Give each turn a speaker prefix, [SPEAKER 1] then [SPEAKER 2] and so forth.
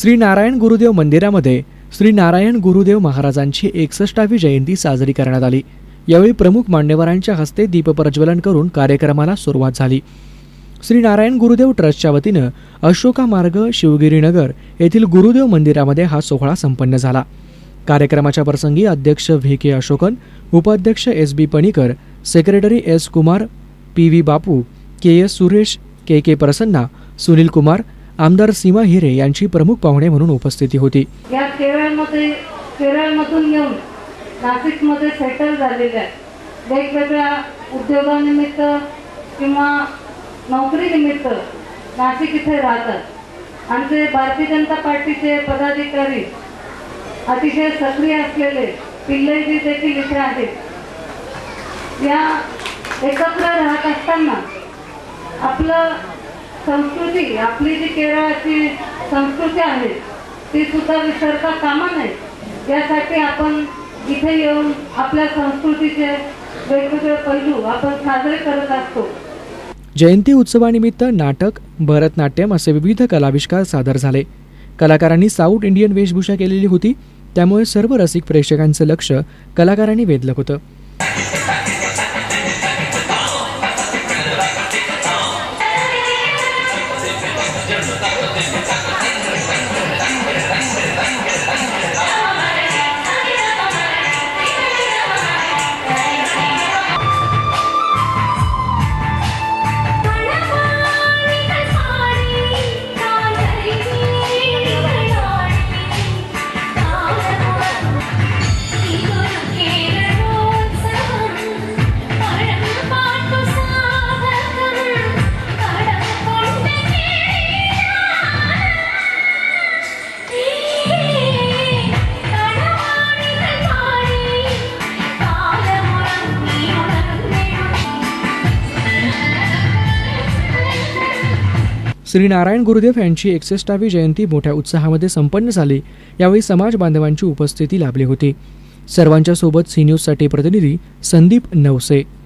[SPEAKER 1] श्री नारायण गुरुदेव मंदिरामध्ये श्री नारायण गुरुदेव महाराजांची एकसष्टावी जयंती साजरी करण्यात आली. यावेळी प्रमुख मान्यवरांच्या हस्ते दीपप्रज्वलन करून कार्यक्रमाला सुरुवात झाली. श्री नारायण गुरुदेव ट्रस्टच्या वतीनं अशोका मार्ग शिवगिरीनगर येथील गुरुदेव मंदिरामध्ये हा सोहळा संपन्न झाला. कार्यक्रमाच्या प्रसंगी अध्यक्ष व्ही. के. अशोकन उपाध्यक्ष S. B. Panicker secretary S. Kumar P. V. Bapu K. S. Suresh K. K. Prasanna Sunil Kumar आमदार सीमा हिरे यांची प्रमुख पाहुणे म्हणून उपस्थिती होती.
[SPEAKER 2] या केरळमध्ये केरळमधून येऊन नाशिकमध्ये सेटल झालेल्या वेगवेगळ्या उद्योगानिमित्त किंवा नोकरीनिमित्त नाशिक इथे राहतात. आमचे भारतीय जनता पार्टीचे पदाधिकारी अतिशय सक्रिय असलेले पिल्लेजी देखील इथे आहेत. या एकत्र राहत असताना आपलं संस्कृती आपली जी केरळाची संस्कृती आहे ती सुद्धा विसरता कामा नये. यासाठी आपण इथे येऊन आपल्या संस्कृतीचे वेगवेगळे पैलू आपण साजरे करत असतो.
[SPEAKER 1] जयंती उत्सवानिमित्त नाटक भरतनाट्यम असे विविध कलाविष्कार सादर झाले. कलाकारांनी साऊथ इंडियन वेशभूषा केलेली होती त्यामुळे सर्व रसिक प्रेक्षकांचं लक्ष कलाकारांनी वेधलं होतं. श्री नारायण गुरुदेव यांची एकसष्टावी जयंती मोठ्या उत्साहामध्ये संपन्न झाली. यावेळी समाज बांधवांची उपस्थिती लाभली होती. सर्वांच्या सोबत सी न्यूजसाठी प्रतिनिधी संदीप नवसे.